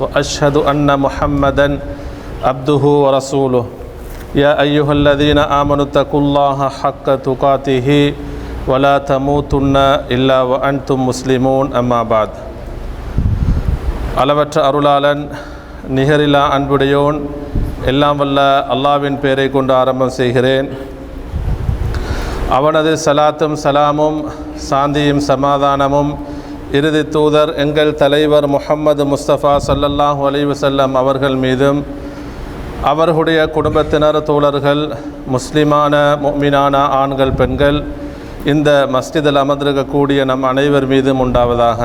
واشهد ان محمدا عبده ورسوله يا ايها الذين امنوا اتقوا الله حق تقاته ولا تموتن الا وانتم مسلمون اما بعد அளவற்ற அருளாளன் நிகரில்லா அன்புடையோன் எல்லாம் வல்ல அல்லாவின் பெயரை கொண்டு ஆரம்பம் செய்கிறேன் அவனது சலாத்தும் சலாமும் சாந்தியும் சமாதானமும் இறுதி தூதர் எங்கள் தலைவர் முஹம்மது முஸ்தபா சல்லல்லாஹு அலைவசல்லம் அவர்கள் மீதும் அவர்களுடைய குடும்பத்தினர் தோழர்கள் முஸ்லிமான மீனான ஆண்கள் பெண்கள் இந்த மஸ்ஜிதில் அமர்ந்திருக்கக்கூடிய நம் அனைவர் மீதும் உண்டாவதாக.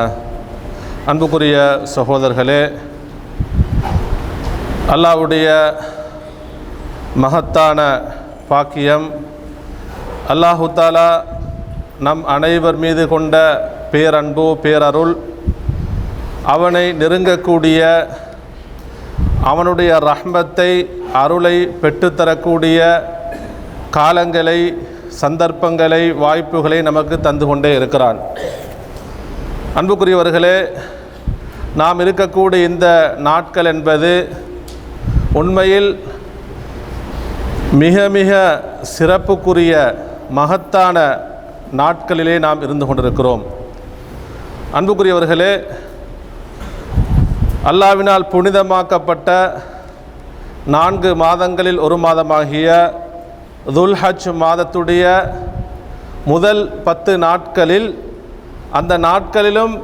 அன்புக்குரிய சகோதரர்களே அல்லாஹ்வுடைய மகத்தான பாக்கியம் அல்லாஹு தாலா நம் அனைவர் மீது கொண்ட பேரன்பு பேரருள் அவனை நெருங்கக்கூடிய அவனுடைய ரஹ்மத்தை அருளை பெற்றுத்தரக்கூடிய காலங்களை சந்தர்ப்பங்களை வாய்ப்புகளை நமக்கு தந்து கொண்டே இருக்கிறான். அன்புக்குரியவர்களே நாம் இருக்கக்கூடிய இந்த நாட்கள் என்பது உண்மையில் மிக மிக சிறப்புக்குரிய மகத்தான நாட்களிலே நாம் இருந்து கொண்டிருக்கிறோம். அன்புக்குரியவர்களே அல்லாவினால் புனிதமாக்கப்பட்ட நான்கு மாதங்களில் ஒரு மாதமாகிய துல்ஹஜ் மாதத்துடைய முதல் பத்து நாட்களில் அந்த நாட்களிலும்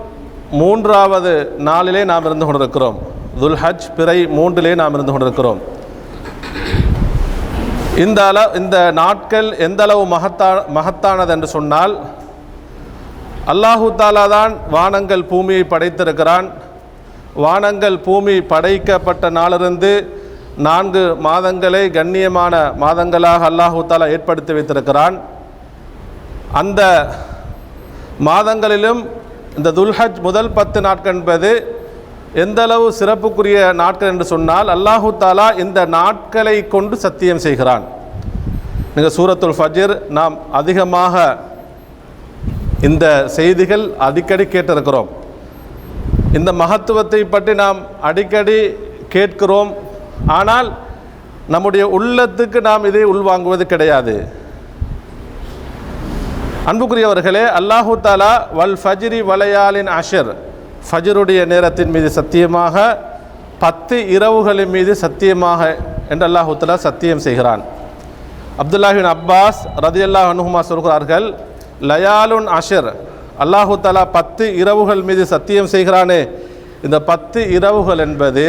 மூன்றாவது நாளிலே நாம் இருந்து கொண்டிருக்கிறோம். துல்ஹஜ் பிறை மூன்றிலே நாம் இருந்து கொண்டிருக்கிறோம். இந்த அள இந்த நாட்கள் எந்த அளவு மகத்தா மகத்தானது என்று சொன்னால் அல்லாஹு தாலா தான் வானங்கள் பூமியை படைத்திருக்கிறான். வானங்கள் பூமி படைக்கப்பட்ட நாளிலிருந்து நான்கு மாதங்களை கண்ணியமான மாதங்களாக அல்லாஹு தாலா ஏற்படுத்தி வைத்திருக்கிறான். அந்த மாதங்களிலும் இந்த துல்ஹஜ் முதல் பத்து நாட்கள் என்பது எந்தளவு சிறப்புக்குரிய நாட்கள் என்று சொன்னால் அல்லாஹு தாலா இந்த நாட்களை கொண்டு சத்தியம் செய்கிறான். நீங்கள் சூரத்துல் ஃபஜிர் நாம் அதிகமாக இந்த செய்திகள் அடிக்கடி கேட்டிருக்கிறோம். இந்த மகத்துவத்தை பற்றி நாம் அடிக்கடி கேட்கிறோம். ஆனால் நம்முடைய உள்ளத்துக்கு நாம் இதை உள்வாங்குவது கிடையாது. அன்புக்குரியவர்களே அல்லாஹு தாலா வல் ஃபஜ்ரி வலையாலின் அஷர் ஃபஜ்ருடைய நேரத்தின் மீது சத்தியமாக பத்து இரவுகளின் மீது சத்தியமாக என்று அல்லாஹு தாலா சத்தியம் செய்கிறான். அப்துல்லாஹின் அப்பாஸ் ரதியல்லா அனுகுமா சொல்கிறார்கள் லயாலுன் அஷர். அல்லாஹு தாலா பத்து இரவுகள் மீது சத்தியம் செய்கிறானே. இந்த பத்து இரவுகள் என்பது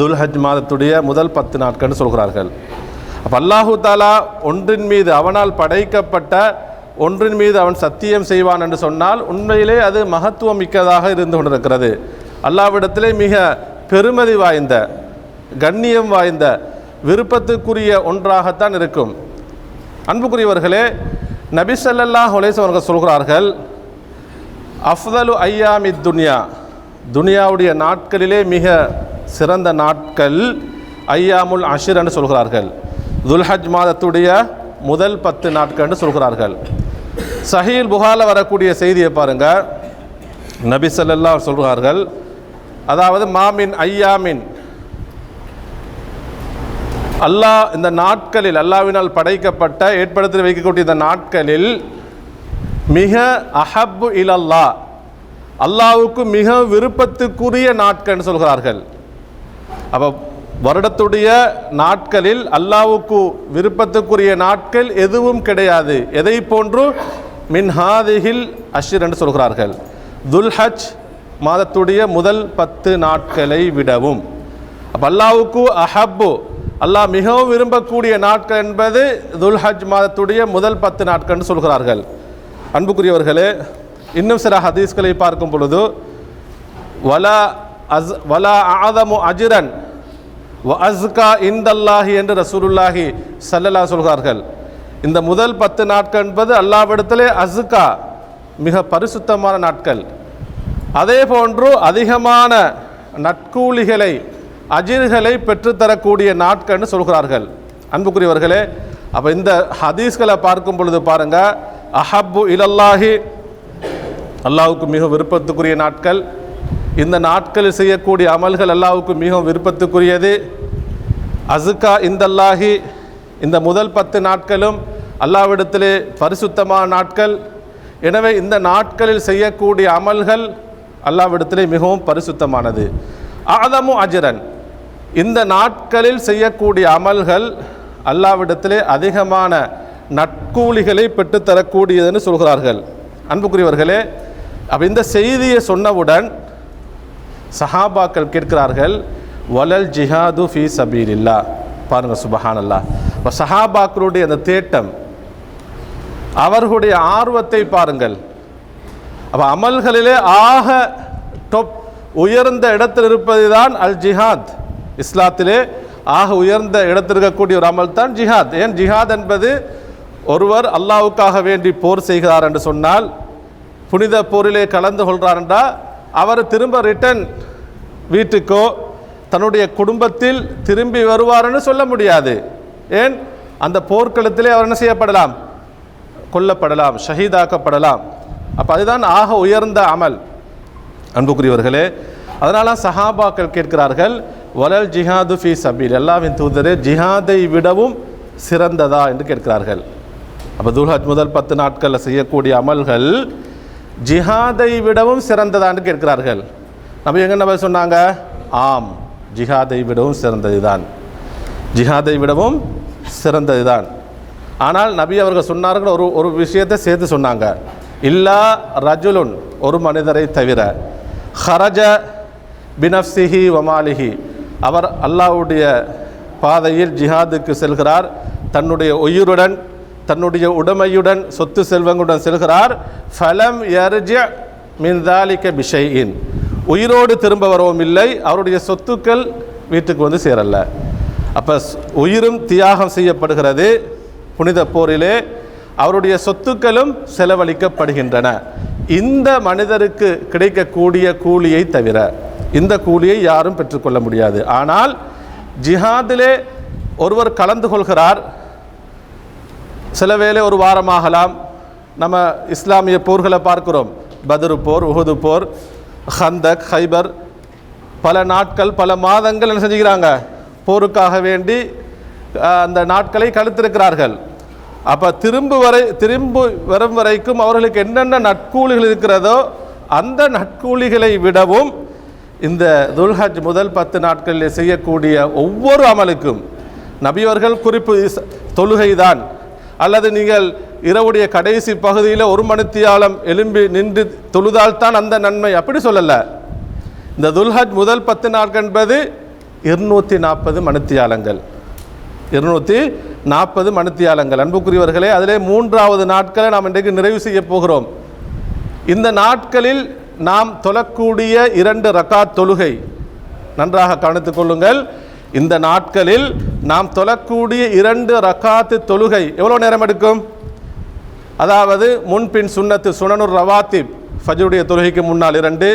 துல் ஹஜ் மாதத்துடைய முதல் பத்து நாட்கள்னு சொல்கிறார்கள். அப்போ அல்லாஹு தாலா ஒன்றின் மீது அவனால் படைக்கப்பட்ட ஒன்றின் மீது அவன் சத்தியம் செய்வான் என்று சொன்னால் உண்மையிலே அது மகத்துவம் மிக்கதாக இருந்து கொண்டிருக்கிறது. அல்லாவிடத்திலே மிக பெருமதி வாய்ந்த கண்ணியம் வாய்ந்த விருப்பத்துக்குரிய ஒன்றாகத்தான் இருக்கும். அன்புக்குரியவர்களே நபி சல்லல்லா அலைஹி அவர்கள் சொல்கிறார்கள் அஃதலு ஐயாமி துன்யா. துனியாவுடைய நாட்களிலே மிக சிறந்த நாட்கள் ஐயாமுல் அஷிர் என்று சொல்கிறார்கள். துல்ஹஜ் மாதத்துடைய முதல் பத்து நாட்கள் என்று சொல்கிறார்கள். சஹீல் புகாரில் வரக்கூடிய செய்தியை பாருங்கள் நபி சல்லல்லா சொல்கிறார்கள் அதாவது மாமின் ஐயாமின் அல்லாஹ் இந்த நாட்களில் அல்லாவினால் படைக்கப்பட்ட ஏற்படுத்தி வைக்கக்கூடிய இந்த நாட்களில் மிக அஹப்பு இலல்லா அல்லாவுக்கு மிக விருப்பத்துக்குரிய நாட்கள்னு சொல்கிறார்கள். அப்போ வருடத்துடைய நாட்களில் அல்லாவுக்கு விருப்பத்துக்குரிய நாட்கள் எதுவும் கிடையாது. எதை போன்று? மின்ஹாதிகில் அஷிர் என்று சொல்கிறார்கள். துல்ஹஜ் மாதத்துடைய முதல் பத்து நாட்களை விடவும். அப்போ அல்லாவுக்கு அஹப்பு அல்லாஹ் மிகவும் விரும்பக்கூடிய நாட்கள் என்பது துல்ஹஜ் மாதத்துடைய முதல் பத்து நாட்கள்னு சொல்கிறார்கள். அன்புக்குரியவர்களே இன்னும் சில ஹதீஸ்களை பார்க்கும் பொழுது வலா அஸ் வலா ஆதமு அஜிரன் வ அஸ்கா இந்தல்லாஹி என்று ரசூலுல்லாஹி சல்லல்லா சொல்கிறார்கள். இந்த முதல் பத்து நாட்கள் என்பது அல்லாவிடத்திலே அஸ்கா மிக பரிசுத்தமான நாட்கள். அதே போன்று அதிகமான நட்கூலிகளை அஜீர்களை பெற்றுத்தரக்கூடிய நாட்கள்னு சொல்கிறார்கள். அன்புக்குரியவர்களே அப்போ இந்த ஹதீஸ்களை பார்க்கும் பொழுது பாருங்க அஹப்பு இலல்லாஹி அல்லாவுக்கு மிக விருப்பத்துக்குரிய நாட்கள். இந்த நாட்களில் செய்யக்கூடிய அமல்கள் அல்லாவுக்கு மிகவும் விருப்பத்துக்குரியது. அசுகா இந்தல்லாஹி இந்த முதல் பத்து நாட்களும் அல்லாவிடத்திலே பரிசுத்தமான நாட்கள். எனவே இந்த நாட்களில் செய்யக்கூடிய அமல்கள் அல்லாவிடத்திலே மிகவும் பரிசுத்தமானது. ஆதமு அஜரன் இந்த நாட்களில் செய்யக்கூடிய அமல்கள் அல்லாவிடத்திலே அதிகமான நட்கூலிகளை பெற்றுத்தரக்கூடியதுன்னு சொல்கிறார்கள். அன்புக்குரியவர்களே அப்போ இந்த செய்தியை சொன்னவுடன் சஹாபாக்கள் கேட்கிறார்கள் வலல் ஜிஹாது ஃபி சபீர் இல்லா பாருங்கள் சுபஹான் அல்லா இப்போ சஹாபாக்களுடைய அந்த தேட்டம் அவர்களுடைய ஆர்வத்தை பாருங்கள். அப்போ அமல்களிலே ஆக டொப் உயர்ந்த இடத்தில் இருப்பது தான் அல் ஜிஹாத். இஸ்லாத்திலே ஆக உயர்ந்த இடத்திற்கக்கூடிய ஒரு அமல் தான் ஜிஹாத். ஏன்? ஜிஹாத் என்பது ஒருவர் அல்லாவுக்காக வேண்டி போர் செய்கிறார் என்று சொன்னால் புனித போரிலே கலந்து கொள்கிறார் என்றால் அவர் திரும்ப ரிட்டன் வீட்டுக்கோ தன்னுடைய குடும்பத்தில் திரும்பி வருவார்னு சொல்ல முடியாது. ஏன்? அந்த போர்க்களத்திலே அவர் என்ன செய்யப்படலாம்? கொல்லப்படலாம் ஷஹீதாக்கப்படலாம். அப்போ அதுதான் ஆக உயர்ந்த அமல். அன்புக்குரியவர்களே அதனால் சஹாபாக்கள் கேட்கிறார்கள் வலல் ஜிஹாது ஃபி சபீல். எல்லாவின் தூதரே ஜிஹாதை விடவும் சிறந்ததா என்று கேட்கிறார்கள். அப்போ துல்ஹஜ் முதல் பத்து நாட்களில் செய்யக்கூடிய அமல்கள் ஜிஹாதை விடவும் சிறந்ததான்னு கேட்கிறார்கள். நம்ம எங்க நம்ம சொன்னாங்க? ஆம் ஜிஹாதை விடவும் சிறந்ததுதான். ஜிஹாதை விடவும் சிறந்ததுதான். ஆனால் நபி அவர்கள் சொன்னார்கள் ஒரு ஒரு விஷயத்தை சேர்த்து சொன்னாங்க. இல்லா ரஜுலுன் ஒரு மனிதரை தவிர ஹரஜ பினப்சிஹி வமாலிஹி அவர் அல்லாவுடைய பாதையில் ஜிஹாதுக்கு செல்கிறார். தன்னுடைய உயிருடன் தன்னுடைய உடைமையுடன் சொத்து செல்வங்களுடன் செல்கிறார். ஃபலம் யர்ஜ மின்தாலிக்க பிஷையின் உயிரோடு திரும்ப வரவும் இல்லை அவருடைய சொத்துக்கள் வீட்டுக்கு வந்து சேரல. அப்போ உயிரும் தியாகம் செய்யப்படுகிறது. புனித போரிலே அவருடைய சொத்துக்களும் செலவழிக்கப்படுகின்றன. இந்த மனிதருக்கு கிடைக்கக்கூடிய கூலியை தவிர இந்த கூலியை யாரும் பெற்றுக்கொள்ள முடியாது. ஆனால் ஜிஹாதிலே ஒருவர் கலந்து கொள்கிறார். சில வேளை ஒரு வாரமாகலாம். நம்ம இஸ்லாமிய போர்களை பார்க்கிறோம். பதரு போர் உஹது போர் ஹந்தக் ஹைபர். பல நாட்கள் பல மாதங்கள் என்ன செஞ்சுக்கிறாங்க? போருக்காக வேண்டி அந்த நாட்களை கழுத்திருக்கிறார்கள். அப்போ திரும்ப வரை திரும்ப வரும் வரைக்கும் அவர்களுக்கு என்னென்ன நட்கூலிகள் இருக்கிறதோ அந்த நட்கூலிகளை விடவும் இந்த துல்ஹஜ் முதல் பத்து நாட்களில் செய்யக்கூடிய ஒவ்வொரு அமலுக்கும் நபியவர்கள் குறிப்பு தொழுகை தொழுகைதான். அல்லது நீங்கள் இரவுடைய கடைசி பகுதியில் ஒரு மணித்தியாலம் எலும்பி நின்று தொழுதால்தான் அந்த நன்மை. அப்படி சொல்லலை. இந்த துல்ஹஜ் முதல் பத்து நாட்கள் என்பது இருநூற்றி நாற்பது மணித்தியாலங்கள். இருநூற்றி நாற்பது மணித்தியாலங்கள். அன்புக்குரியவர்களே அதிலே மூன்றாவது நாட்களை நாம் இன்றைக்கு நிறைவு செய்ய போகிறோம். இந்த நாட்களில் நாம் தொழக்கூடிய இரண்டு ரக்காத் தொழுகை நன்றாக கவனித்துக் கொள்ளுங்கள். இந்த நாட்களில் நாம் தொழக்கூடிய இரண்டு ரக்காத்து தொழுகை எவ்வளோ நேரம் எடுக்கும்? அதாவது முன்பின் சுண்ணத்து சுனனுர் ரவாத்திப். ஃபஜருடைய தொழுகைக்கு முன்னால் இரண்டு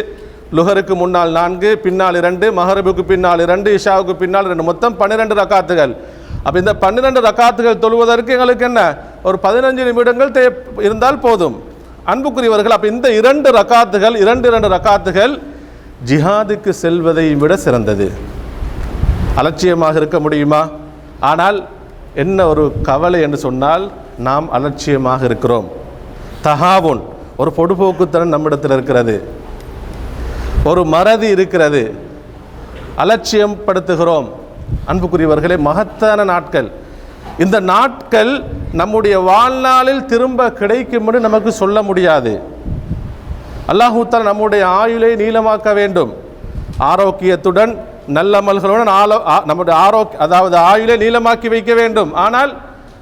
லுஹருக்கு முன்னால் நான்கு பின்னால் இரண்டு மஹரபுக்கு பின்னால் இரண்டு இஷாவுக்கு பின்னால் இரண்டு. மொத்தம் பன்னிரெண்டு ரக்காத்துகள். அப்போ இந்த பன்னிரெண்டு ரக்காத்துகள் தொழுவதற்கு எங்களுக்கு என்ன? ஒரு பதினஞ்சு நிமிடங்கள் தே இருந்தால் போதும். அன்புக்குரியவர்கள் அப்போ இந்த இரண்டு ரக்காத்துகள் இரண்டு இரண்டு ரக்காத்துகள் ஜிஹாதுக்கு செல்வதை விட சிறந்தது. அலட்சியமாக இருக்க முடியுமா? ஆனால் என்ன ஒரு கவலை என்று சொன்னால் நாம் அலட்சியமாக இருக்கிறோம். தகாவுன் ஒரு பொடுபோக்குத்தனம் நம்மிடத்தில் இருக்கிறது. ஒரு மறதி இருக்கிறது. அலட்சியம் படுத்துகிறோம் அன்புக்குரியவர்களே மகத்தான நாட்கள். இந்த நாட்கள் நம்முடைய வாழ்நாளில் திரும்ப கிடைக்கும் என்று நமக்கு சொல்ல முடியாது. அல்லாஹூத்தால் நம்முடைய ஆயுளை நீளமாக்க வேண்டும். ஆரோக்கியத்துடன் நல்லமல்களுடன் ஆலோ நம்முடைய ஆரோக் அதாவது ஆயுளை நீளமாக்கி வைக்க வேண்டும். ஆனால்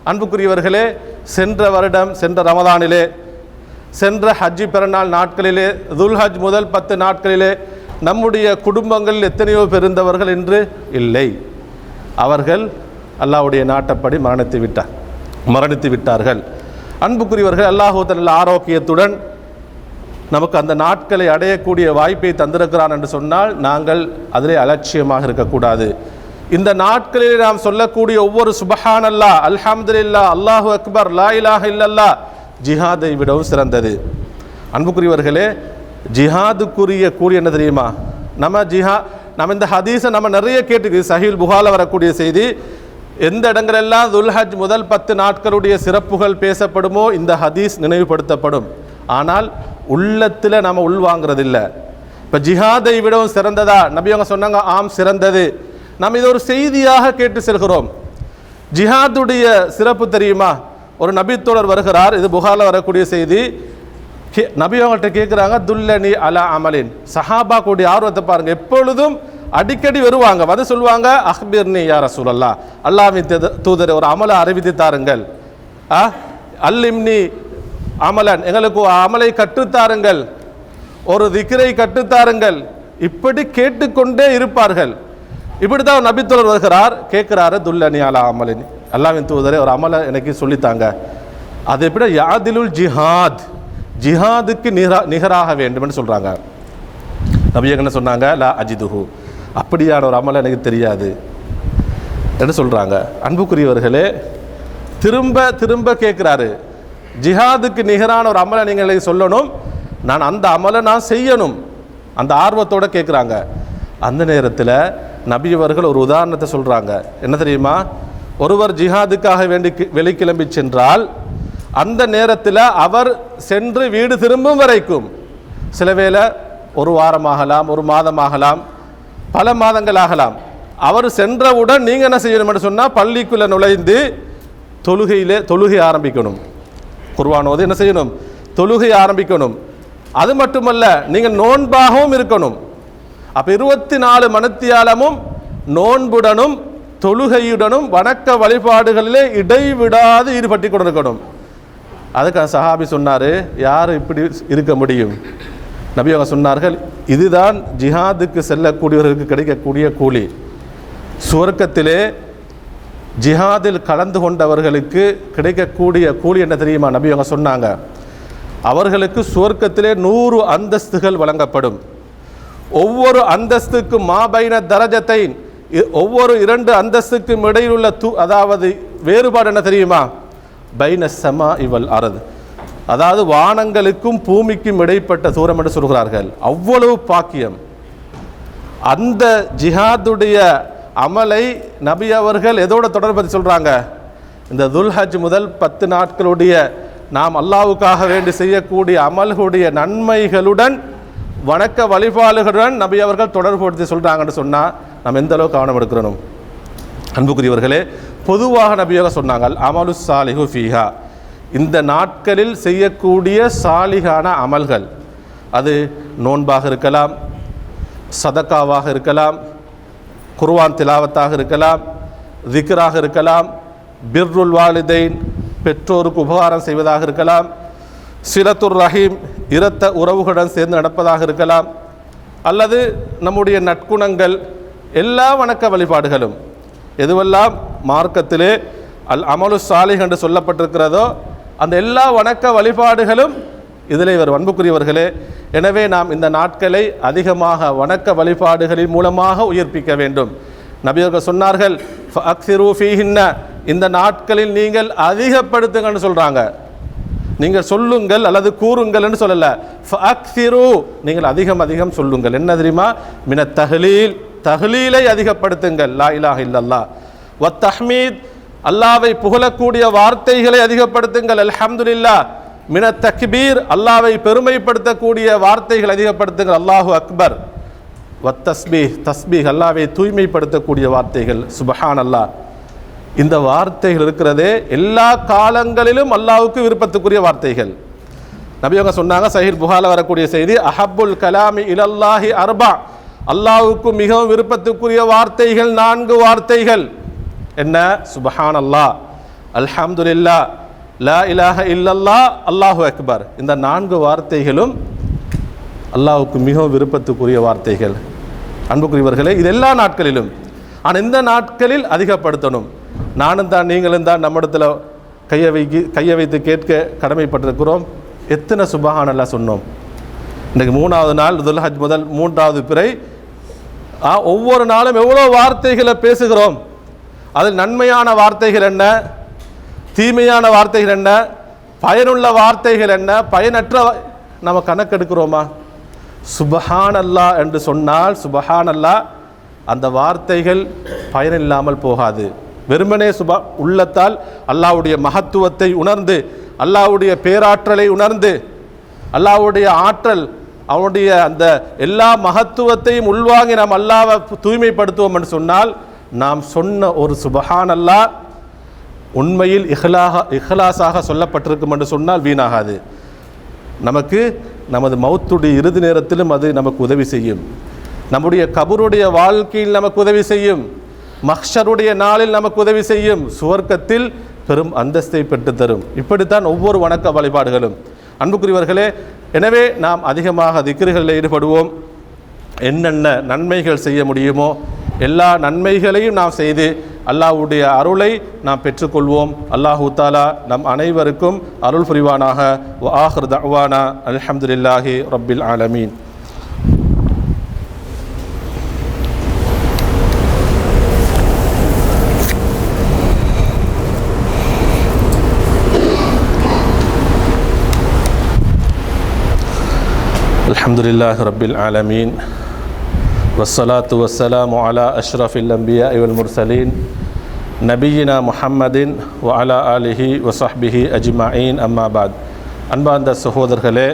அன்புக்குரியவர்களே சென்ற வருடம் சென்ற ரமதானிலே சென்ற ஹஜ்ஜி பிறநாள் நாட்களிலே துல்ஹஜ் முதல் பத்து நாட்களிலே நம்முடைய குடும்பங்களில் எத்தனையோ பெருந்தவர்கள் என்று இல்லை. அவர்கள் அல்லாஹ்வுடைய நாட்டப்படி மரணித்து விட்டார் மரணித்து விட்டார்கள். அன்புக்குரியவர்கள் அல்லாஹு நல்ல ஆரோக்கியத்துடன் நமக்கு அந்த நாட்களை அடையக்கூடிய வாய்ப்பை தந்திருக்கிறான் என்று சொன்னால் நாங்கள் அதிலே அலட்சியமாக இருக்கக்கூடாது. இந்த நாட்களில் நாம் சொல்லக்கூடிய ஒவ்வொரு சுபஹான் அல்லா அல்ஹம்துலில்லா அல்லாஹு அக்பர் லா இலாஹ இல்லல்லா ஜிஹாதை விடவும் சிறந்தது. அன்புக்குரியவர்களே ஜிஹாதுக்குரிய கூறி என்ன தெரியுமா? நம்ம ஜிஹா நம்ம இந்த ஹதீஸை நம்ம நிறைய கேட்டுக்கு சஹீல் புகால வரக்கூடிய செய்தி. எந்த இடங்களெல்லாம் துல்ஹஜ் முதல் பத்து நாட்களுடைய சிறப்புகள் பேசப்படுமோ இந்த ஹதீஸ் நினைவுபடுத்தப்படும். ஆனால் உள்ளத்தில் நம்ம உள்வாங்கிறதில்ல இப்போ ஜிஹாதை விடவும் சிறந்ததா? நபி அவங்க சொன்னாங்க ஆம் சிறந்தது. நம்ம இதை ஒரு செய்தியாக கேட்டு செல்கிறோம். ஜிஹாதுடைய சிறப்பு தெரியுமா? ஒரு நபித்தோழர் வருகிறார் இது புகாரில் வரக்கூடிய செய்தி. நபி அவங்கள்ட்ட கேட்குறாங்க துல்லனி அலா அமலின். சஹாபா கூடிய ஆர்வத்தை பாருங்க. எப்பொழுதும் அடிக்கடி வருவாங்க. வந்து சொல்லுவாங்க அஹ்பிர்னி யார சூழல்லா அல்லாவின் தூதர் ஒரு அமலை அறிவித்து தாருங்கள். ஆ? அல்லிம்னி அமலன். எங்களுக்கு அமலை கற்றுத்தாருங்கள். ஒரு திக்ரை கற்றுத்தாருங்கள். இப்படி கேட்டுக்கொண்டே இருப்பார்கள். இப்படி தான் நபித்தோழர் வருகிறார். கேட்குறாரு துல்லனி அலா அமலின். அல்லாவின் தூதரே ஒரு அமலை எனக்கு சொல்லித்தாங்க. அது எப்படி யாதிலுல் ஜிஹாத். ஜிஹாதுக்கு நிகரா நிகராக வேண்டும்னு சொல்கிறாங்க நபியங்க என்ன சொன்னாங்க? லா அஜிதுஹு. அப்படியான ஒரு அமலை எனக்கு தெரியாது என்று சொல்கிறாங்க அன்புக்குரியவர்களே திரும்ப திரும்ப கேட்குறாரு. ஜிஹாதுக்கு நிகரான ஒரு அமலை நீங்கள் சொல்லணும். நான் அந்த அமலை நான் செய்யணும். அந்த ஆர்வத்தோட கேட்குறாங்க. அந்த நேரத்தில் நபியவர்கள் ஒரு உதாரணத்தை சொல்கிறாங்க என்ன தெரியுமா? ஒருவர் ஜிஹாதுக்காக வேண்டி கி- வெளிக்கிளம்பி சென்றால் அந்த நேரத்தில் அவர் சென்று வீடு திரும்பும் வரைக்கும் சில வேளை ஒரு வாரமாகலாம் ஒரு மாதமாகலாம் பல மாதங்கள் ஆகலாம் அவர் சென்றவுடன் நீங்கள் என்ன செய்யணும்னு சொன்னால் பள்ளிக்குள்ளே நுழைந்து தொழுகையிலே தொழுகை ஆரம்பிக்கணும். குர்வானோது என்ன செய்யணும்? தொழுகை ஆரம்பிக்கணும். அது மட்டுமல்ல நீங்கள் நோன்பாகவும் இருக்கணும். அப்போ இருபத்தி நாலு மனத்தியாலமும் நோன்புடனும் தொழுகையுடனும் வணக்க வழிபாடுகளிலே இடைவிடாது ஈடுபட்டு கொண்டிருக்கணும். அதுக்கு சஹாபி சொன்னார் யார் இப்படி இருக்க முடியும்? நபி அவங்க சொன்னார்கள் இதுதான் ஜிஹாதுக்கு செல்லக்கூடியவர்களுக்கு கிடைக்கக்கூடிய கூலி. சுவர்க்கத்திலே ஜிஹாதில் கலந்து கொண்டவர்களுக்கு கிடைக்கக்கூடிய கூலி என்ன தெரியுமா? நபி அவங்க சொன்னாங்க அவர்களுக்கு சுவர்க்கத்திலே நூறு அந்தஸ்துகள் வழங்கப்படும். ஒவ்வொரு அந்தஸ்துக்கும் மாபைன தரஜத்தை ஒவ்வொரு இரண்டு அந்தஸ்துக்கும் இடையில் உள்ள து அதாவது வேறுபாடு என்ன தெரியுமா? பைன சமா இவள் அரது அதாவது வானங்களுக்கும் பூமிக்கும் இடைப்பட்ட தூரம் என்று சொல்கிறார்கள். அவ்வளவு பாக்கியம். அந்த ஜிஹாதுடைய அமலை நபி அவர்கள் எதோட தொடர்பு சொல்கிறாங்க இந்த துல்ஹஜ் முதல் பத்து நாட்களுடைய நாம் அல்லாவுக்காக வேண்டி செய்யக்கூடிய அமல்களுடைய நன்மைகளுடன் வணக்க வழிபாடுகளுடன் நபி அவர்கள் தொடர்புபடுத்தி சொல்கிறாங்கன்னு சொன்னால் நாம் எந்த அளவுக்கு கவனம் எடுக்கிறோம் அன்புக்குரியவர்களே பொதுவாக நபியாக சொன்னாங்க அமலு சாலிஹு ஃபீஹா. இந்த நாட்களில் செய்யக்கூடிய சாலிகான அமல்கள் அது நோன்பாக இருக்கலாம் சதக்காவாக இருக்கலாம் குர்வான் திலாவத்தாக இருக்கலாம் திக்ராக இருக்கலாம் பிர்ருல் வாலிதைன் பெற்றோருக்கு உபகாரம் செய்வதாக இருக்கலாம் சிலத்துர் ரஹீம் இரத்த உறவுகளுடன் சேர்ந்து நடப்பதாக இருக்கலாம் அல்லது நம்முடைய நற்குணங்கள் எல்லா வணக்க வழிபாடுகளும் எதுவெல்லாம் மார்க்கத்திலே அல் அமலு சாலிஹ் என்று சொல்லப்பட்டிருக்கிறதோ அந்த எல்லா வணக்க வழிபாடுகளும் இதில் இவர் அன்புக்குரியவர்களே. எனவே நாம் இந்த நாட்களை அதிகமாக வணக்க வழிபாடுகளின் மூலமாக உயிர்ப்பிக்க வேண்டும். நபியர்கள் சொன்னார்கள் "ஃபஅக்ஸிரு இந்த நாட்களில் நீங்கள் அதிகப்படுத்துங்கன்னு சொல்கிறாங்க நீங்கள் சொல்லுங்கள் அல்லது கூறுங்கள்னு சொல்லலை. ஃபஅக்ஸிரு நீங்கள் அதிகம் அதிகம் சொல்லுங்கள். என்ன தெரியுமா? மின தகலீல் தஹ்லீலை அதிகப்படுத்துங்கள். லா இலாஹ இல்லல்லா வ தஹ்மீத் அல்லாவை புகழக்கூடிய வார்த்தைகளை அதிகப்படுத்துங்கள். அல்ஹம்துலில்லா மின தக்பீர் அல்லாவை பெருமைப்படுத்தக்கூடிய வார்த்தைகள் அதிகப்படுத்துங்கள். அல்லாஹு அக்பர். வத்தஸ்மி தஸ்மி தஸ்பீஹ் அல்லாவை தூய்மைப்படுத்தக்கூடிய வார்த்தைகள். சுபஹான் அல்லாஹ் இந்த வார்த்தைகள் இருக்கிறதே எல்லா காலங்களிலும் அல்லாவுக்கு விருப்பத்துக்குரிய வார்த்தைகள். நபியவங்க சொன்னாங்க சஹீர் புகால வரக்கூடிய செய்தி அஹபுல் கலாமி இலல்லாஹி அர்பா. அல்லாவுக்கு மிகவும் விருப்பத்துக்குரிய வார்த்தைகள் நான்கு வார்த்தைகள். என்ன? சுபஹான் அல்லாஹ் இல்லா லா இலாஹ இல்லல்லா அல்லாஹு அக்பர். இந்த நான்கு வார்த்தைகளும் அல்லாவுக்கு மிகவும் விருப்பத்துக்குரிய வார்த்தைகள். அன்புக்குரியவர்களே இது எல்லா நாட்களிலும். ஆனால் இந்த நாட்களில் அதிகப்படுத்தணும். நானும் தான் நீங்களும் தான் நம்மிடத்தில் கையை வைக்கி கையை வைத்து கேட்க கடமைப்பட்டிருக்கிறோம். எத்தனை சுபஹானல்லா சொன்னோம்? இன்றைக்கு மூணாவது நாள் துல்ஹஜ் முதல் மூன்றாவது பிறை ஒவ்வொரு நாளும் எவ்வளோ வார்த்தைகளை பேசுகிறோம்? அதில் நன்மையான வார்த்தைகள் என்ன? தீமையான வார்த்தைகள் என்ன? பயனுள்ள வார்த்தைகள் என்ன? பயனற்ற நம்ம கணக்கெடுக்கிறோமா? சுபஹான் அல்லாஹ் என்று சொன்னால் சுபஹான் அந்த வார்த்தைகள் பயனில்லாமல் போகாது. வெறுமனே சுபா உள்ளத்தால் அல்லாவுடைய மகத்துவத்தை உணர்ந்து அல்லாவுடைய பேராற்றலை உணர்ந்து அல்லாவுடைய ஆற்றல் அவனுடைய அந்த எல்லா மகத்துவத்தையும் உள்வாங்கி நாம் அல்லாவை தூய்மைப்படுத்துவோம் என்று சொன்னால் நாம் சொன்ன ஒரு சுபஹான் அல்லாஹ் உண்மையில் இஹ்லாக இஹ்லாஸாக சொல்லப்பட்டிருக்கும் என்று சொன்னால் வீணாகாது. நமக்கு நமது மௌத்துடைய இறுதி நேரத்திலும் அது நமக்கு உதவி செய்யும். நம்முடைய கபருடைய வாழ்க்கையில் நமக்கு உதவி செய்யும். மஹ்ஷருடைய நாளில் நமக்கு உதவி செய்யும். சுவர்க்கத்தில் பெரும் அந்தஸ்தை பெற்று தரும் இப்படித்தான் ஒவ்வொரு வணக்க வழிபாடுகளும். அன்புக்குரியவர்களே எனவே நாம் அதிகமாக திக்ருகளில் ஈடுபடுவோம். என்னென்ன நன்மைகள் செய்ய முடியுமோ எல்லா நன்மைகளையும் நாம் செய்து அல்லாஹ்வுடைய அருளை நாம் பெற்றுக்கொள்வோம். அல்லாஹு தாலா நம் அனைவருக்கும் அருள் புரிவானாக. வ ஆஹிர் தஅவானா ரப்பில் ஆலமீன். الحمد لله رب العالمين والصلاة والسلام على أشرف الأنبياء والمرسلين نبينا محمد وعلى آله وصحبه أجمعين أما بعد அன்பார்ந்த சகோதரர்களே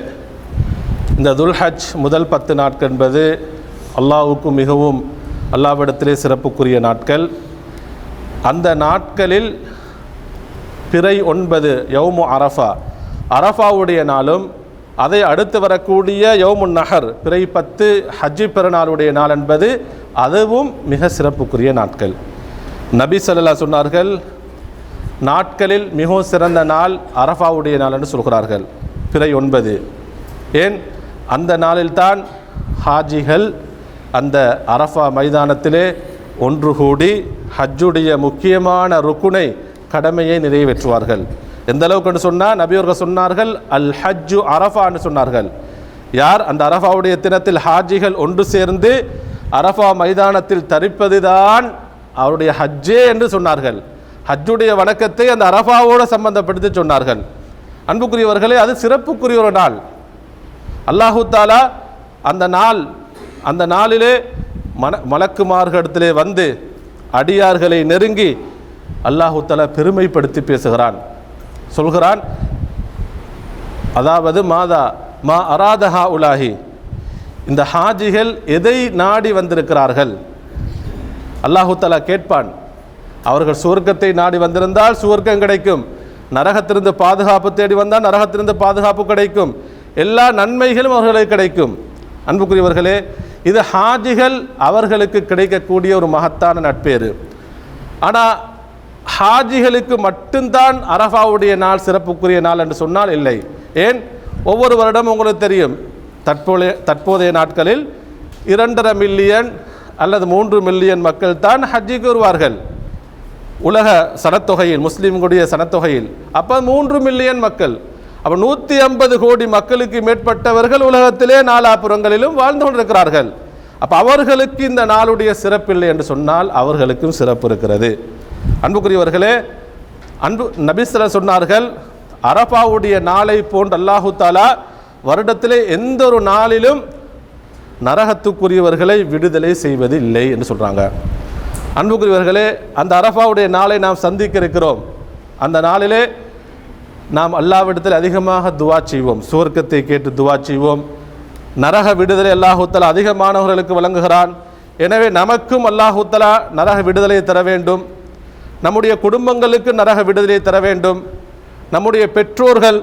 இந்த துல்ஹஜ் முதல் பத்து நாட்கள் என்பது அல்லாஹ்வுக்கு மிகவும் அல்லாவிடத்திலே சிறப்புக்குரிய நாட்கள் அந்த நாட்களில் பிறை ஒன்பது யௌமு அரஃபா அரஃபாவுடைய நாளும் அதை அடுத்து வரக்கூடிய யோமுன் நகர் பிறை பத்து ஹஜ்ஜி பெருநாளுடைய நாள் என்பது அதுவும் மிக சிறப்புக்குரிய நாட்கள். நபி ஸல்லல்லாஹு சொன்னார்கள் நாட்களில் மிகவும் சிறந்த நாள் அரஃபாவுடைய நாள் என்று சொல்கிறார்கள் பிறை ஒன்பது. ஏன்? அந்த நாளில்தான் ஹாஜிகள் அந்த அரஃபா மைதானத்திலே ஒன்று கூடி ஹஜ்ஜுடைய முக்கியமான ருக்குனை கடமையை நிறைவேற்றுவார்கள். எந்த அளவுக்கு சொன்னால் நபியவர்கள் சொன்னார்கள் அல் ஹஜ்ஜு அரஃபான்னு சொன்னார்கள். யார்? அந்த அரஃபாவுடைய தினத்தில் ஹாஜிகள் ஒன்று சேர்ந்து அரஃபா மைதானத்தில் தரிப்பதுதான் அவருடைய ஹஜ்ஜே என்று சொன்னார்கள். ஹஜ்ஜுடைய வணக்கத்தை அந்த அரஃபாவோடு சம்பந்தப்படுத்தி சொன்னார்கள். அன்புக்குரியவர்களே அது சிறப்புக்குரிய ஒரு நாள். அல்லாஹு தாலா அந்த நாள் அந்த நாளிலே மன மலக்குமார்களிடத்திலே வந்து அடியார்களை நெருங்கி அல்லாஹு தாலா பெருமைப்படுத்தி பேசுகிறான். சொல்கிறான். அதாவது மாதா மா அராதஹா உலாஹி. இந்த ஹாஜிகள் எதை நாடி வந்திருக்கிறார்கள்? அல்லாஹுத்தலா கேட்பான். அவர்கள் சுவர்க்கத்தை நாடி வந்திருந்தால் சுவர்க்கம் கிடைக்கும். நரகத்திலிருந்து பாதுகாப்பு தேடி வந்தால் நரகத்திலிருந்து பாதுகாப்பு கிடைக்கும். எல்லா நன்மைகளும் அவர்களுக்கு கிடைக்கும். அன்புக்குரியவர்களே இது ஹாஜிகள் அவர்களுக்கு கிடைக்கக்கூடிய ஒரு மகத்தான நட்பேறு. ஆனால் ஹாஜிகளுக்கு மட்டும்தான் அரஃபாவுடைய நாள் சிறப்புக்குரிய நாள் என்று சொன்னால் இல்லை. ஏன்? ஒவ்வொரு வருடம் உங்களுக்கு தெரியும். தற்போதைய தற்போதைய நாட்களில் இரண்டரை மில்லியன் அல்லது மூன்று மில்லியன் மக்கள் தான் ஹஜ்ஜிக்கு வருவார்கள் உலக சனத்தொகையில் முஸ்லீம்களுடைய சனத்தொகையில். அப்போ மூன்று மில்லியன் மக்கள். அப்போ நூற்றி ஐம்பது கோடி மக்களுக்கு மேற்பட்டவர்கள் உலகத்திலே நாலாபுறங்களிலும் வாழ்ந்து கொண்டிருக்கிறார்கள். அப்போ அவர்களுக்கு இந்த நாளுடைய சிறப்பில்லை என்று சொன்னால் அவர்களுக்கும் சிறப்பு இருக்கிறது. அன்புக்குரியவர்களே அன்பு நபிஸ்ர சொன்னார்கள் அரபாவுடைய நாளை போன்ற அல்லாஹு தாலா வருடத்திலே எந்த ஒரு நாளிலும் நரகத்துக்குரியவர்களை விடுதலை செய்வது இல்லை என்று சொல்கிறாங்க அன்புக்குரியவர்களே அந்த அரபாவுடைய நாளை நாம் சந்திக்க இருக்கிறோம். அந்த நாளிலே நாம் அல்லாவிடத்தில் அதிகமாக துவா செய்வோம். சுவர்க்கத்தை கேட்டு துவா செய்வோம். நரக விடுதலை அல்லாஹுத்தலா அதிகமானவர்களுக்கு வழங்குகிறான். எனவே நமக்கும் அல்லாஹுத்தலா நரக விடுதலை தர வேண்டும். நம்முடைய குடும்பங்களுக்கு நரக விடுதலை தர வேண்டும். நம்முடைய பெற்றோர்கள்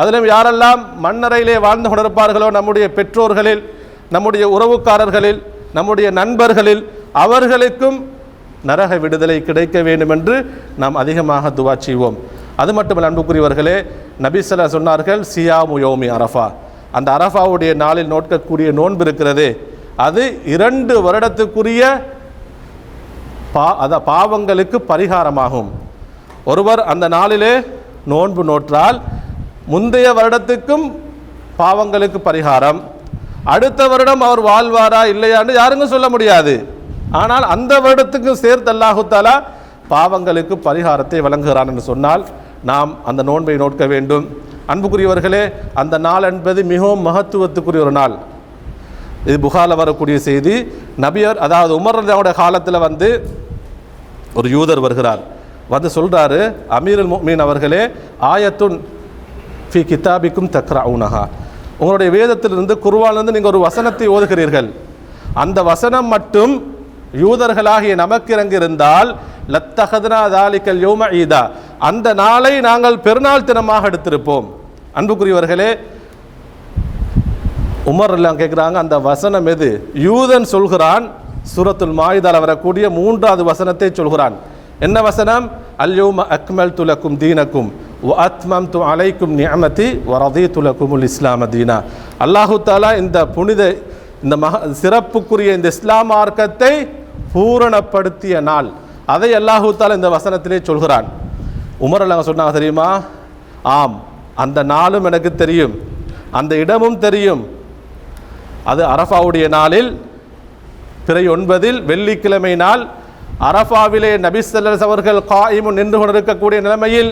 அதிலும் யாரெல்லாம் மண்ணறையிலே வாழ்ந்து கொண்டிருப்பார்களோ நம்முடைய பெற்றோர்களில் நம்முடைய உறவுக்காரர்களில் நம்முடைய நண்பர்களில் அவர்களுக்கும் நரக விடுதலை கிடைக்க வேண்டும் என்று நாம் அதிகமாக துவா செய்வோம். அது மட்டுமல்ல அன்புக்குரியவர்களே நபிசல்லா சொன்னார்கள் சியாமு யோமி அரஃபா. அந்த அரஃபாவுடைய நாளில் நோக்கக்கூடிய நோன்பு இருக்கிறது அது இரண்டு வருடத்துக்குரிய பா அத பாவங்களுக்கு பரிகாரமாகும். ஒருவர் அந்த நாளிலே நோன்பு நோற்றால் முந்தைய வருடத்துக்கும் பாவங்களுக்கு பரிகாரம். அடுத்த வருடம் அவர் வாழ்வாரா இல்லையான்னு யாருக்கும் சொல்ல முடியாது. ஆனால் அந்த வருடத்துக்கும் சேர்த்து அல்லாஹுத்தாலா பாவங்களுக்கு பரிகாரத்தை வழங்குகிறான் என்று சொன்னால் நாம் அந்த நோன்பை நோட்க வேண்டும். அன்புக்குரியவர்களே அந்த நாள் என்பது மிகவும் மகத்துவத்துக்குரிய ஒரு நாள். இது புகாரில் வரக்கூடிய செய்தி. நபியர் அதாவது உமர் ரலியல்லாஹுடைய காலத்தில் வந்து ஒரு யூதர் வருகிறார். வந்து சொல்கிறாரு அமீருல் மீன் அவர்களே ஆயத்துன் ஃபி கிதாபிக்கும் உனஹா உங்களுடைய வேதத்திலிருந்து குர்வானிலிருந்து நீங்கள் ஒரு வசனத்தை ஓதுகிறீர்கள். அந்த வசனம் மட்டும் யூதர்களாகிய நமக்கு இறங்கியிருந்தால் லத்தகதனா தாலிக்கல் யோம ஈதா. அந்த நாளை நாங்கள் பெருநாள் தினமாக எடுத்திருப்போம். அன்புக்குரியவர்களே உமர் எல்லாம் கேட்குறாங்க அந்த வசனம் எது? யூதன் சொல்கிறான் சூரத்துல் மாயுதால் வரக்கூடிய மூன்றாவது வசனத்தை சொல்கிறான். என்ன வசனம்? அல்யூம அக்மல் துலக்கும் தீனக்கும் அத்மம் து அலைக்கும் நியமதி வரதி துலக்குமுல் இஸ்லாம தீனா. அல்லாஹு தாலா இந்த புனித இந்த மக சிறப்புக்குரிய இந்த இஸ்லாம் மார்க்கத்தை பூரணப்படுத்திய நாள். அதை அல்லாஹு தாலா இந்த வசனத்திலே சொல்கிறான். உமர் அல்லாங்க சொன்னாங்க தெரியுமா? ஆம் அந்த நாளும் எனக்கு தெரியும் அந்த இடமும் தெரியும் அது அரஃபாவுடைய நாளில் பிறை ஒன்பதில் வெள்ளிக்கிழமை நாள் அரஃபாவிலே நபிசல்லஸ் அவர்கள் காயிமும் நின்று கொண்டிருக்கக்கூடிய நிலைமையில்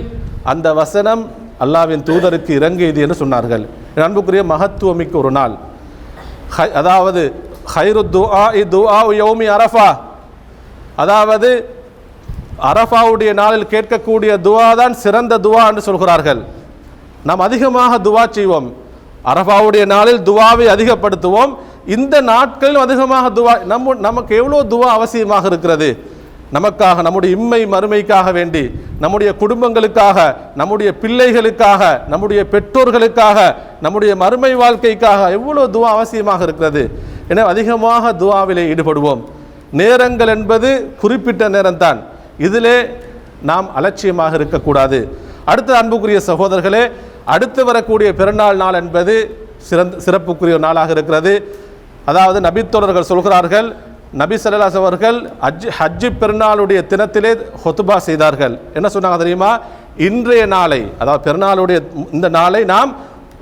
அந்த வசனம் அல்லாவின் தூதருக்கு இறங்கியது என்று சொன்னார்கள். அன்புக்குரிய மகத்துவமிக்க ஒரு நாள். அதாவது ஹைரு துஆ இ துஆ யோமி அரஃபா. அதாவது அரஃபாவுடைய நாளில் கேட்கக்கூடிய துவா தான் சிறந்த துவா என்று சொல்கிறார்கள். நாம் அதிகமாக துவா செய்வோம். அரஃபாவுடைய நாளில் துவாவை அதிகப்படுத்துவோம். இந்த நாட்களிலும் அதிகமாக துவா நம்ம நமக்கு எவ்வளோ துவா அவசியமாக இருக்கிறது? நமக்காக நம்முடைய இம்மை மறுமைக்காக வேண்டி நம்முடைய குடும்பங்களுக்காக நம்முடைய பிள்ளைகளுக்காக நம்முடைய பெற்றோர்களுக்காக நம்முடைய மறுமை வாழ்க்கைக்காக எவ்வளோ துவா அவசியமாக இருக்கிறது? என அதிகமாக துவாவிலே ஈடுபடுவோம். நேரங்கள் என்பது குறிப்பிட்ட நேரம்தான். இதிலே நாம் அலட்சியமாக இருக்கக்கூடாது. அடுத்த அன்புக்குரிய சகோதரர்களே அடுத்து வரக்கூடிய பிறநாள் நாள் என்பது சிறந்த சிறப்புக்குரிய ஒரு நாளாக இருக்கிறது. அதாவது நபித்தோழர்கள் சொல்கிறார்கள் நபி சல்லாஸ் அவர்கள் ஹஜ் ஹஜ்ஜு பெருநாளுடைய தினத்திலே ஹொத்துபா செய்தார்கள். என்ன சொன்னாங்க தெரியுமா? இன்றைய நாளை அதாவது பெருநாளுடைய இந்த நாளை நாம்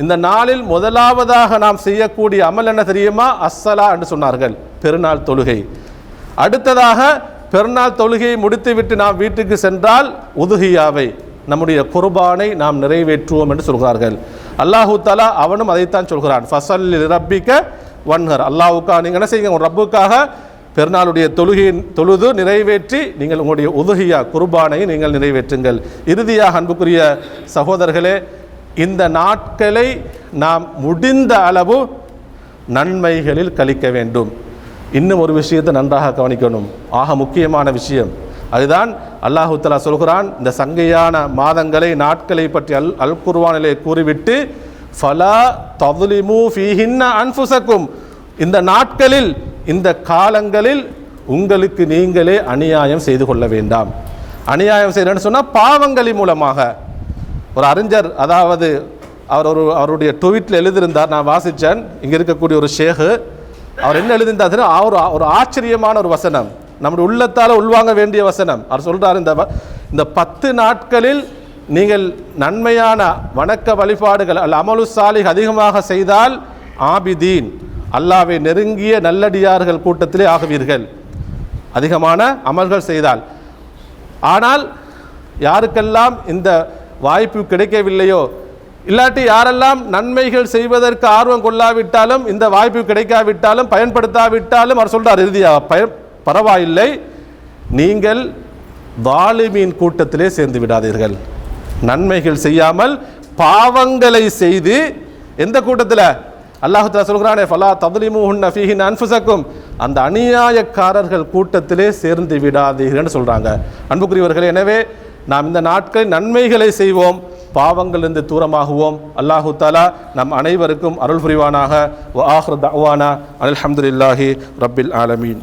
இந்த நாளில் முதலாவதாக நாம் செய்யக்கூடிய அமல் என்ன தெரியுமா? அஸ்ஸலா என்று சொன்னார்கள். பெருநாள் தொழுகை. அடுத்ததாக பெருநாள் தொழுகையை முடித்துவிட்டு நாம் வீட்டுக்கு சென்றால் உதுகியாவை நம்முடைய குர்பானை நாம் நிறைவேற்றுவோம் என்று சொல்கிறார்கள். அல்லாஹு தாலா அவனும் அதைத்தான் சொல்கிறான். ஃபசல் ரப்பிக்க வன்ஹர். அல்லாஹுக்கா நீங்கள் என்ன செய்யுங்க? உங்கள் ரப்புக்காக பெருநாளுடைய தொழுகையின் தொழுது நிறைவேற்றி நீங்கள் உங்களுடைய உதுகியா குர்பானை நீங்கள் நிறைவேற்றுங்கள். இறுதியாக அன்புக்குரிய சகோதரர்களே இந்த நாட்களை நாம் முடிந்த அளவு நன்மைகளில் கழிக்க வேண்டும். இன்னும் ஒரு விஷயத்தை நன்றாக கவனிக்கணும். ஆக முக்கியமான விஷயம். அதுதான் அல்லாஹுத்லா சொல்கிறான் இந்த சங்கையான மாதங்களை நாட்களை பற்றி அல் அல் குர்வானிலே கூறிவிட்டு ஃபலா ததுலிமு ஃபீஹின்ன அன்ஃபுசக்கும் இந்த நாட்களில் இந்த காலங்களில் உங்களுக்கு நீங்களே அநியாயம் செய்து கொள்ள வேண்டாம். அநியாயம் செய்கிறேன்னு சொன்னால் பாவங்களின் மூலமாக. ஒரு அறிஞர் அதாவது அவர் ஒரு அவருடைய ட்வீட்டில் எழுதியிருந்தார் நான் வாசித்தேன் இங்கே இருக்கக்கூடிய ஒரு ஷேகு அவர் என்ன எழுதியிருந்தார் தெரியுமா? அவர் ஒரு ஆச்சரியமான ஒரு வசனம். நம்முடைய உள்ளத்தால் உள்வாங்க வேண்டிய வசனம். அவர் சொல்கிறார் இந்த வ- இந்த பத்து நாட்களில் நீங்கள் நன்மையான வணக்க வழிபாடுகள் அல்ல அமலு சாலிஹ் அதிகமாக செய்தால் ஆபிதீன் அல்லாவை நெருங்கிய நல்லடியார்கள் கூட்டத்திலே ஆகுவீர்கள். அதிகமான அமல்கள் செய்தால். ஆனால் யாருக்கெல்லாம் இந்த வாய்ப்பு கிடைக்கவில்லையோ இல்லாட்டி யாரெல்லாம் நன்மைகள் செய்வதற்கு ஆர்வம் கொள்ளாவிட்டாலும் இந்த வாய்ப்பு கிடைக்காவிட்டாலும் பயன்படுத்தாவிட்டாலும் அவர் சொல்கிறார் இறுதியாக பய பரவாயில்லை. நீங்கள் தாலிமின் கூட்டத்திலே சேர்ந்து விடாதீர்கள். நன்மைகள் செய்யாமல் பாவங்களை செய்து எந்த கூட்டத்தில்? அல்லாஹுத்தலா சொல்கிறானே ஃபலா ததுலிமுஹுன்ன ஃபீஹின் அன்ஃபுசக்கும் அந்த அநியாயக்காரர்கள் கூட்டத்திலே சேர்ந்து விடாதீர்கள்னு சொல்கிறாங்க அன்புக்குரியவர்கள் எனவே நாம் இந்த நாட்களில் நன்மைகளை செய்வோம் பாவங்களிலிருந்து தூரமாகுவோம். அல்லாஹு தாலா நம் அனைவருக்கும் அருள் புரிவானாக. வ ஆஹ்ரு தஅவானா. அல்ஹம்துலில்லாஹி ரப்பில் ஆலமீன்.